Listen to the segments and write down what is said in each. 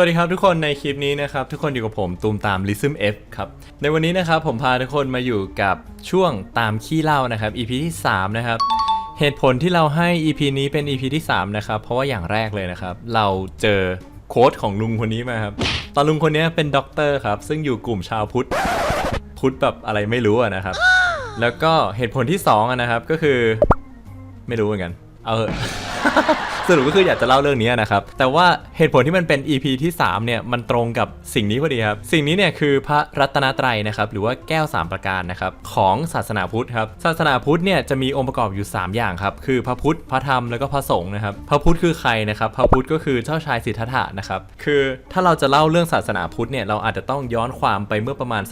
วัสดีครับทุกคนในคลิปนี้นะครับ ทุกคนอยู่กับผมตูมตาม l i s m F ครับในวันนี้นะครับผมพาทุกคนมาอยู่กับช่วงตามขี้เล่านะครับ EP ที่ 3 นะครับ เหตุผลที่เราให้ EP นี้เป็น EP ที่ 3 นะครับ เพราะว่าอย่างแรกเลยนะครับ เราเจอโค้ดของลุงคนนี้มาครับ ตอนลุงคนนี้เป็นด็อกเตอร์ครับ ซึ่งอยู่กลุ่มชาวพุทธ พุทธแบบอะไรไม่รู้นะครับ แล้วก็เหตุผลที่2อะนะครับก็คือ ไม่รู้เหมือนกัน เอาเถอะ สรุปก็คืออยากจะเล่าเรื่องนี้นะครับ แต่ว่าเหตุผลที่มันเป็น EP ที่ 3 เนี่ย มันตรงกับสิ่งนี้พอดีครับ สิ่งนี้เนี่ยคือพระรัตนตรัยนะครับ หรือว่าแก้ว 3 ประการนะครับ ของศาสนาพุทธครับ ศาสนาพุทธเนี่ยจะมีองค์ประกอบอยู่ 3 อย่างครับ คือพระพุทธ พระธรรม แล้วก็พระสงฆ์นะครับ พระพุทธคือใครนะครับ พระพุทธก็คือเจ้าชายสิทธัตถะนะครับ คือถ้าเราจะเล่าเรื่องศาสนาพุทธเนี่ย เราอาจจะต้องย้อนความไปเมื่อประมาณ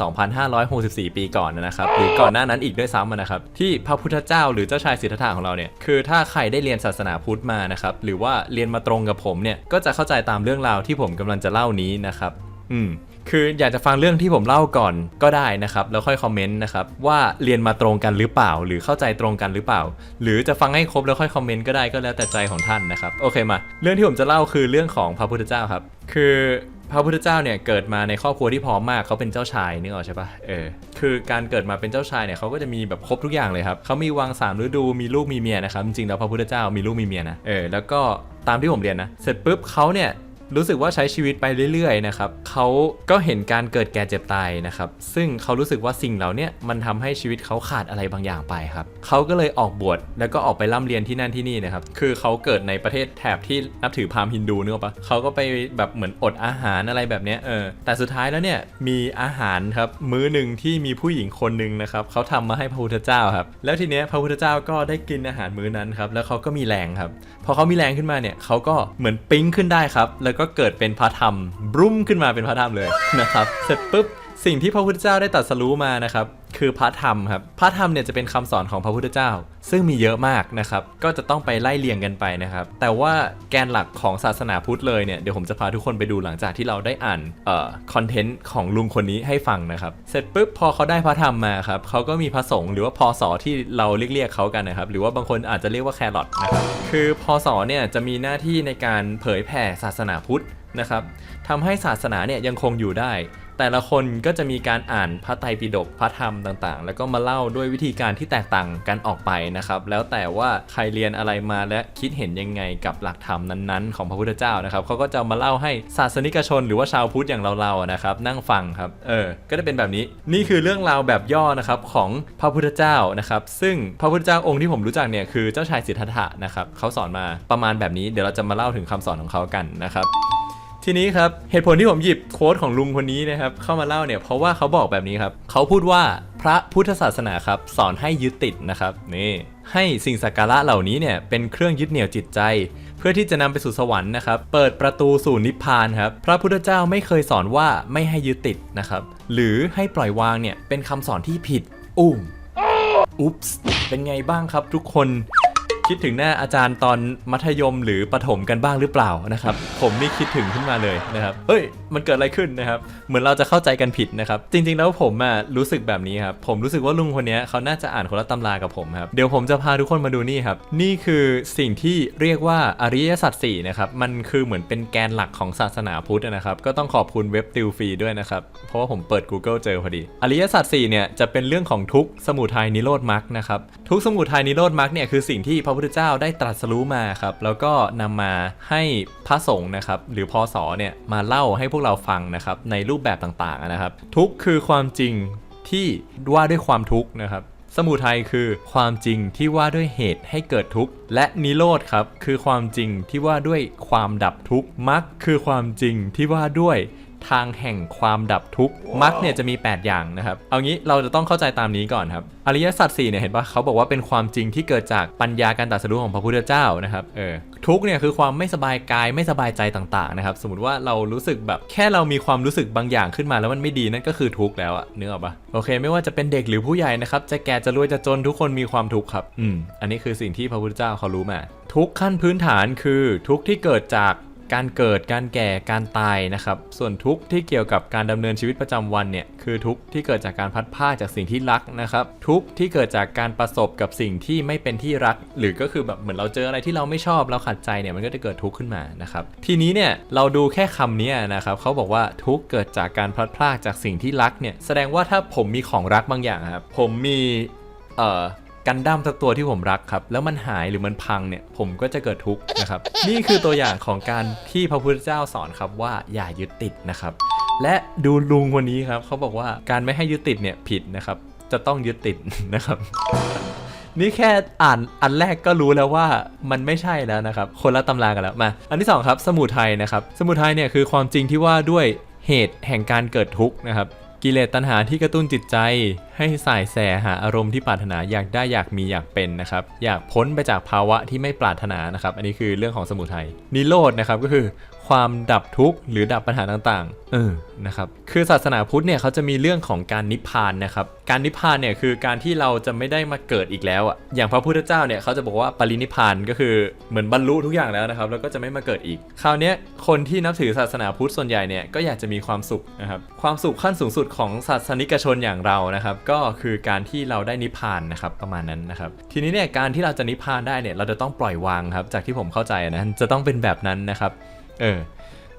2,564 ปีก่อนนะครับ หรือก่อนหน้านั้นอีกด้วยซ้ำนะครับ ที่พระพุทธเจ้าหรือเจ้าชายสิทธัตถะของเราเนี่ย คือถ้าใครได้เรียนศาสนาพุทธมานะครับหรือว่าเรียนมาตรงกับผมเนี่ยก็จะเข้าใจตามเรื่องราวที่ผมกำลังจะเล่านี้นะครับ อืมคืออยากจะฟังเรื่องที่ผมเล่าก่อนก็ได้นะครับ แล้วค่อยคอมเมนต์นะครับว่าเรียนมาตรงกันหรือเปล่า หรือเข้าใจตรงกันหรือเปล่า หรือจะฟังให้ครบแล้วค่อยคอมเมนต์ก็ได้ก็แล้วแต่ใจของท่านนะครับโอเคมา เรื่องที่ผมจะเล่าคือเรื่องของพระพุทธเจ้าครับ คือ พระพุทธเจ้าเนี่ยเกิดมาในครอบครัวที่พร้อมมากเขาเป็นเจ้าชายนึกออกใช่ปะเออคือการเกิดมาเป็นเจ้าชายเนี่ยเขาก็จะมีแบบครบทุกอย่างเลยครับเขามีวังสามฤดูมีลูกมีเมียนะครับจริงๆแล้วพระพุทธเจ้ามีลูกมีเมียนะเออแล้วก็ตามที่ผมเรียนนะเสร็จปุ๊บเขาเนี่ย รู้สึกว่าใช้ชีวิตไปเรื่อยๆนะครับเขาก็เห็นการเกิดแก่เจ็บตายนะครับ ซึ่งเขารู้สึกว่าสิ่งเหล่านี้มันทำให้ชีวิตเขาขาดอะไรบางอย่างไปครับเขาก็เลยออกบวชแล้วก็ออกไปร่ำเรียนที่นั่นที่นี่นะครับ คือเขาเกิดในประเทศแถบที่นับถือพราหมณ์ฮินดูนึกออกปะเขาก็ไปแบบเหมือนอดอาหารอะไรแบบนี้เออ แต่สุดท้ายแล้วเนี่ยมีอาหารครับมื้อหนึ่งที่มีผู้หญิงคนหนึ่งนะครับเขาทำมาให้พระพุทธเจ้าครับ แล้วทีเนี้ยพระพุทธเจ้าก็ได้กินอาหารมื้อนั้นครับแล้วเขาก็มีแรงครับพอเขามีแรงขึ้นมาเนี่ยเขาก็เหมือนปิ๊งขึ้นได้ครับแล้วก็เกิดเป็นพระธรรมบรุ่มขึ้นมาเป็นพระธรรมเลยนะครับ เสร็จปุ๊บสิ่งที่พระพุทธเจ้าได้ตรัสรู้มานะครับ คือพระธรรมครับพระธรรมเนี่ยจะเป็นคำสอนของพระพุทธเจ้า ซึ่งมีเยอะมากนะครับ ก็จะต้องไปไล่เรียงกันไปนะครับ แต่ว่าแกนหลักของศาสนาพุทธเลยเนี่ยเดี๋ยวผมจะพาทุกคนไปดูหลังจากที่เราได้อ่านเอ่อคอนเทนต์ของลุงคนนี้ให้ฟังนะครับ เสร็จปุ๊บพอเขาได้พระธรรมมาครับเขาก็มีพระสงฆ์หรือว่าพศที่เราเรียกเรียกเขากันนะครับ หรือว่าบางคนอาจจะเรียกว่าแครอทนะครับคือพศเนี่ยจะมีหน้าที่ในการเผยแผ่ศาสนาพุทธนะครับ ทำให้ศาสนาเนี่ยยังคงอยู่ได้ แต่ละคนก็จะมีการอ่านพระไตรปิฎกพระธรรมต่างๆ แล้วก็มาเล่าด้วยวิธีการที่แตกต่างกันออกไปนะครับ แล้วแต่ว่าใครเรียนอะไรมาและคิดเห็นยังไงกับหลักธรรมนั้นๆ ของพระพุทธเจ้านะครับเขาก็จะมาเล่าให้ศาสนิกชน หรือว่าชาวพุทธอย่างเราๆนะครับ นั่งฟังครับ เออ ก็จะเป็นแบบนี้ นี่คือเรื่องราวแบบย่อนะครับของพระพุทธเจ้านะครับ ซึ่งพระพุทธเจ้าองค์ที่ผมรู้จักเนี่ยคือเจ้าชายสิทธัตถะนะครับเขาสอนมาประมาณแบบนี้ เดี๋ยวเราจะมาเล่าถึงคำสอนของเขากันนะครับ ทีนี้ครับเหตุผลที่ผมหยิบโค้ดของลุงคนนี้นะครับเข้ามาเล่าเนี่ยเพราะว่าเขาบอกแบบนี้ครับเขาพูดว่าพระพุทธศาสนาครับสอนให้ยึดติดนะครับนี่ให้สิ่งสักการะเหล่านี้เนี่ยเป็นเครื่องยึดเหนี่ยวจิตใจ เพื่อที่จะนำไปสู่สวรรค์นะครับ เปิดประตูสู่นิพพานครับพระพุทธเจ้าไม่เคยสอนว่าไม่ให้ยึดติดนะครับหรือให้ปล่อยวางเนี่ยเป็นคำสอนที่ผิดอุ้มอุ๊ปส์เป็นไงบ้างครับทุกคน คิดถึงหน้าอาจารย์ตอนมัธยมหรือประถมกันบ้างหรือเปล่านะครับ ผมนี่คิดถึงขึ้นมาเลยนะครับ เฮ้ย มันเกิดอะไรขึ้นนะครับ เหมือนเราจะเข้าใจกันผิดนะครับ จริง ๆ แล้วผมอะรู้สึกแบบนี้ครับ ผมรู้สึกว่าลุงคนนี้เขาน่าจะอ่านคนละตำรากับผมครับ เดี๋ยวผมจะพาทุกคนมาดูนี่ครับ นี่คือสิ่งที่เรียกว่าอริยสัจสี่นะครับ มันคือเหมือนเป็นแกนหลักของศาสนาพุทธนะครับ ก็ต้องขอบคุณเว็บติวฟรีด้วยนะครับ เพราะว่าผมเปิด Google เจอพอดี อริยสัจสี่เนี่ยจะเป็นเรื่องของทุกสมุทัยนิโรธมรรคนะครับ ทุกสมุทัยนิโรธมรรคเนี่ยคือสิ่งที่พระพุทธเจ้าได้ตรัสรู้มาครับ แล้วก็นำมาให้พระสงฆ์นะครับ หรือพศเนี่ยมาเล่าให้พวกเราฟังนะครับในรูปแบบต่างๆนะครับ ทุกคือความจริงที่ว่าด้วยความทุกข์นะครับสมุทัยคือความจริงที่ว่าด้วยเหตุให้เกิดทุกข์ และนิโรธครับ คือความจริงที่ว่าด้วยความดับทุกข์มรรคคือความจริงที่ว่าด้วย ทางแห่งความดับทุกข์มรรคเนี่ยจะมี 8 อย่างนะครับ เอางี้เราจะต้องเข้าใจตามนี้ก่อนครับ อริยสัจสี่เนี่ยเห็นปะเขาบอกว่าเป็นความจริงที่เกิดจากปัญญาการตรัสรู้ของพระพุทธเจ้านะครับ เออ ทุกข์เนี่ยคือความไม่สบายกายไม่สบายใจต่างๆนะครับ สมมติว่าเรารู้สึกแบบแค่เรามีความรู้สึกบางอย่างขึ้นมาแล้วมันไม่ดีนั่นก็คือทุกข์แล้วอะนึกออกปะโอเค ไม่ว่าจะเป็นเด็กหรือผู้ใหญ่นะครับ จะแก่จะรวยจะจนทุกคนมีความทุกข์ครับ อืม อันนี้คือสิ่งที่พระพุทธเจ้าเขารู้มา ทุกข์ขั้นพื้นฐานคือทุกข์ที่เกิดจาก การเกิดการแก่การตายนะครับ ส่วนทุกข์ที่เกี่ยวกับการดำเนินชีวิตประจำวันเนี่ยคือทุกข์ที่เกิดจากการพัดพรากจากสิ่งที่รักนะครับ ทุกข์ที่เกิดจากการประสบกับสิ่งที่ไม่เป็นที่รัก หรือก็คือแบบเหมือนเราเจออะไรที่เราไม่ชอบเราขัดใจเนี่ยมันก็จะเกิดทุกข์ขึ้นมานะครับ ทีนี้เนี่ยเราดูแค่คำนี้นะครับเขาบอกว่าทุกข์เกิดจากการพลัดพรากจากสิ่งที่รักเนี่ยแสดงว่าถ้าผมมีของรักบางอย่างครับผมมีเอ่อ กันดั้มสักตัวที่ผมรักครับ แล้วมันหายหรือมันพังเนี่ยผมก็จะเกิดทุกข์นะครับ นี่คือตัวอย่างของการที่พระพุทธเจ้าสอนครับว่าอย่ายึดติดนะครับ และดูลุงคนนี้ครับเขาบอกว่าการไม่ให้ยึดติดเนี่ยผิดนะครับ จะต้องยึดติดนะครับนี่แค่อ่านอันแรกก็รู้แล้วว่ามันไม่ใช่แล้วนะครับ คนละตำรากันแล้วมา อันที่สองครับสมุทัยนะครับ สมุทัยเนี่ยคือความจริงที่ว่าด้วยเหตุแห่งการเกิดทุกข์นะครับ กิเลสตัณหาที่กระตุ้นจิตใจ ให้สายแสหาอารมณ์ที่ปรารถนาอยากได้อยากมีอยากเป็นนะครับ อยากพ้นไปจากภาวะที่ไม่ปรารถนานะครับ อันนี้คือเรื่องของสมุทัยนิโรธนะครับก็คือความดับทุกข์หรือดับปัญหาต่างๆ เออ นะครับ คือศาสนาพุทธเนี่ยเขาจะมีเรื่องของการนิพพานนะครับ การนิพพานเนี่ยคือการที่เราจะไม่ได้มาเกิดอีกแล้วอะ อย่างพระพุทธเจ้าเนี่ยเขาจะบอกว่าปรินิพพานก็คือเหมือนบรรลุทุกอย่างแล้วนะครับ แล้วก็จะไม่มาเกิดอีก คราวนี้คนที่นับถือศาสนาพุทธส่วนใหญ่เนี่ยก็อยากจะมีความสุขนะครับ ความสุขขั้นสูงสุดของศาสนิกชนอย่างเรานะครับ ก็คือการที่เราได้นิพพานนะครับประมาณนั้นนะครับ ทีนี้เนี่ยการที่เราจะนิพพานได้เนี่ยเราจะต้องปล่อยวางครับ จากที่ผมเข้าใจนะจะต้องเป็นแบบนั้นนะครับ เออ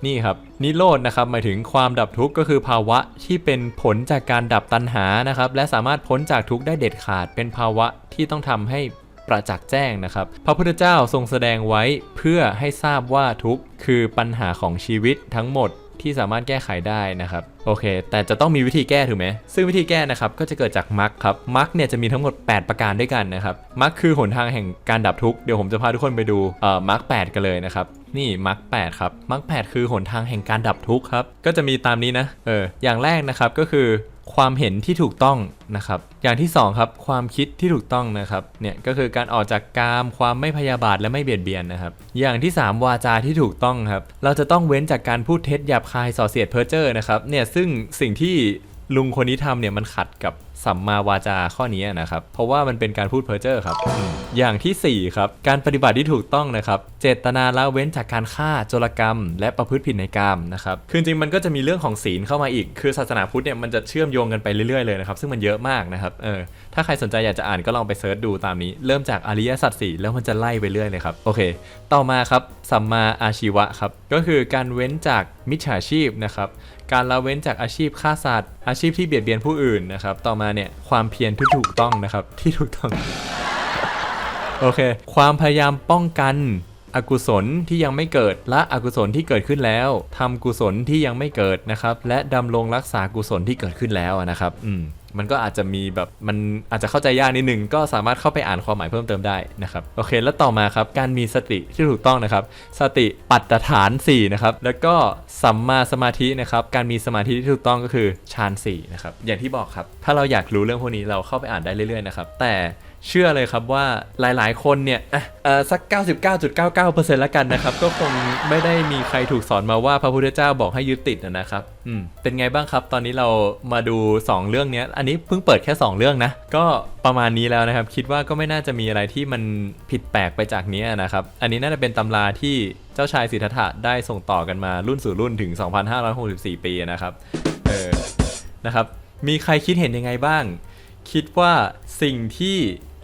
นี่ครับนิโรธนะครับหมายถึงความดับทุกข์ก็คือภาวะที่เป็นผลจากการดับตัณหานะครับและสามารถพ้นจากทุกข์ได้เด็ดขาด เป็นภาวะที่ต้องทำให้ประจักษ์แจ้งนะครับ พระพุทธเจ้าทรงแสดงไว้เพื่อให้ทราบว่าทุกข์คือปัญหาของชีวิตทั้งหมด ที่สามารถแก้ไขได้นะครับโอเค แต่จะต้องมีวิธีแก้ถูกไหมซึ่งวิธีแก้นะครับก็จะเกิดจากมรรคครับมรรคเนี่ยจะมีทั้งหมด 8 ประการด้วยกันนะครับมรรคคือหนทางแห่งการดับทุกข์เดี๋ยวผมจะพาทุกคนไปดูเอ่อมรรคแกันเลยนะครับนี่มรรคแครับมรรคแคือหนทางแห่งการดับทุกข์ครับก็จะมีตามนี้นะเอออย่างแรกนะครับก็คือ ความเห็นที่ถูกต้องนะครับ อย่างที่สองครับความคิดที่ถูกต้องนะครับเนี่ยก็คือการออกจากกาม ความไม่พยาบาทและไม่เบียดเบียนนะครับ อย่างที่สามวาจาที่ถูกต้องครับ เราจะต้องเว้นจากการพูดเท็จหยาบคายส่อเสียดเพ้อเจ้อนะครับเนี่ยซึ่งสิ่งที่ลุงคนนี้ทำเนี่ยมันขัดกับ สัมมาวาจาข้อนี้นะครับ เพราะว่ามันเป็นการพูดเพ้อเจ้อครับ อย่างทีสี่ 4 ครับ การปฏิบัติที่ถูกต้องนะครับ เจตนาละเว้นจากการฆ่าโจรกรรม และประพฤติผิดในกรรมนะครับ คือจริงมันก็จะมีเรื่องของศีลเข้ามาอีก คือศาสนาพุทธเนี่ยมันจะเชื่อมโยงกันไปเรื่อยๆเลยนะครับ ซึ่งมันเยอะมากนะครับ เออ ถ้าใครสนใจอยากจะอ่านก็ลองไปเซิร์ชดูตามนี้ เริ่มจากอริยสัจสี่แล้วมันจะไล่ไปเรื่อยเลยครับ โอเค ต่อมาครับ สัมมาอาชีวะครับ ก็คือการเว้นจากมิจฉาชีพนะครับ การละเว้นจากอาชีพฆ่าสัตว์ อาชีพที่เบียดเบียนผู้อื่นนะครับ ต่อมาเนี่ยความเพียรที่ถูกต้องนะครับ ที่ถูกต้อง โอเค ความพยายามป้องกันอกุศลที่ยังไม่เกิดและอกุศลที่เกิดขึ้นแล้วทำกุศลที่ยังไม่เกิดนะครับ และดำรงรักษากุศลที่เกิดขึ้นแล้วนะครับ อืม มันก็อาจจะมีแบบมันอาจจะเข้าใจยากนิดนึง ก็สามารถเข้าไปอ่านความหมายเพิ่มเติมได้นะครับโอเค แล้วต่อมาครับการมีสติที่ถูกต้องนะครับ สติปัตตฐาน4นะครับแล้วก็สัมมาสมาธินะครับการมีสมาธิที่ถูกต้องก็คือฌาน4นะครับอย่างที่บอกครับถ้าเราอยากรู้เรื่องพวกนี้เราเข้าไปอ่านได้เรื่อยๆนะครับแต่ เชื่อเลยครับว่าหลายๆ คนเนี่ยอะสัก 99.99%แล้วกันนะครับ ก็คงไม่ได้มีใครถูกสอนมาว่าพระพุทธเจ้าบอกให้ยึดติดนะครับอืมเป็นไงบ้างครับ ตอนนี้เรามาดู 2 เรื่องเนี้ยอันนี้เพิ่งเปิดแค่ 2 เรื่องนะ ก็ประมาณนี้แล้วนะครับ คิดว่าก็ไม่น่าจะมีอะไรที่มันผิดแปลกไปจากนี้นะครับ อันนี้น่าจะเป็นตำราที่เจ้าชายสิทธัตถะได้ส่งต่อกันมารุ่นสู่รุ่นถึง 2,564 ปีนะครับเออนะครับมีใครคิดเห็นยังไงบ้าง คิดว่าสิ่งที่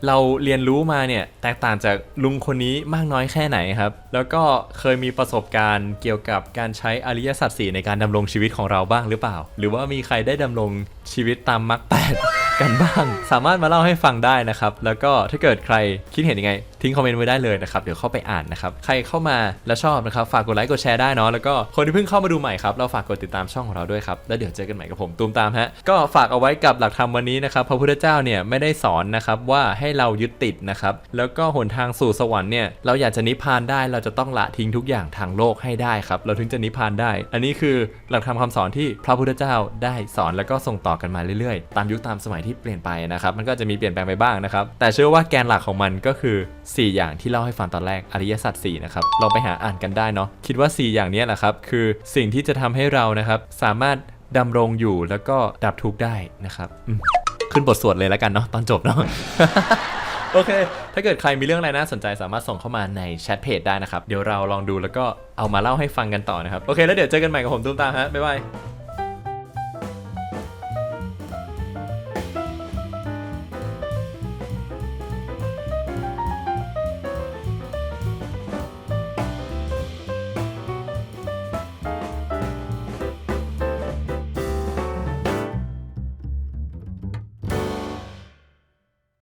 เราเรียนรู้มาเนี่ยแตกต่างจากลุงคนนี้มากน้อยแค่ไหนครับ แล้วก็เคยมีประสบการณ์เกี่ยวกับการใช้อริยสัจสี่ในการดำรงชีวิตของเราบ้างหรือเปล่า หรือว่ามีใครได้ดำรงชีวิตตามมรรคแปดกันบ้าง สามารถมาเล่าให้ฟังได้นะครับ แล้วก็ถ้าเกิดใครคิดเห็นยังไง ทิ้งคอมเมนต์ไว้ได้เลยนะครับ เดี๋ยวเข้าไปอ่านนะครับ ใครเข้ามาแล้วชอบนะครับ ฝากกดไลค์กดแชร์ได้เนาะ แล้วก็คนที่เพิ่งเข้ามาดูใหม่ครับ เราฝากกดติดตามช่องของเราด้วยครับ แล้วเดี๋ยวเจอกันใหม่กับผมตูมตามฮะ ก็ฝากเอาไว้กับหลักธรรมวันนี้นะครับพระพุทธเจ้าเนี่ยไม่ได้สอนนะครับว่าให้เรายึดติดนะครับ แล้วก็หนทางสู่สวรรค์เนี่ยเราอยากจะนิพพานได้เราจะต้องละทิ้งทุกอย่างทางโลกให้ได้ครับ เราถึงจะนิพพานได้ อันนี้คือหลักธรรมคำสอนที่พระพุทธเจ้าได้สอนแล้วก็ส่งต่อกันมาเรื่อยๆ ตามยุคตามสมัยที่เปลี่ยนไปนะครับ มันก็จะมีเปลี่ยนแปลงไปบ้างนะครับ แต่เชื่อว่าแกนหลักของมันก็คือ 4 อย่างที่เล่าให้ฟังตอนแรกอริยสัจ4นะครับลองไปหาอ่านกันได้เนาะคิดว่า 4 อย่างนี้แหละครับคือสิ่งที่จะทำให้เรานะครับสามารถดำรงอยู่แล้วก็ดับทุกข์ได้นะครับขึ้นบทสวดเลยแล้วกันเนาะตอนจบเนาะ โอเค ถ้าเกิดใครมีเรื่องอะไรน่าสนใจสามารถส่งเข้ามาในแชทเพจได้นะครับ เดี๋ยวเราลองดูแล้วก็เอามาเล่าให้ฟังกันต่อนะครับ โอเค แล้วเดี๋ยวเจอกันใหม่กับผมตูมตามฮะ บ๊ายบาย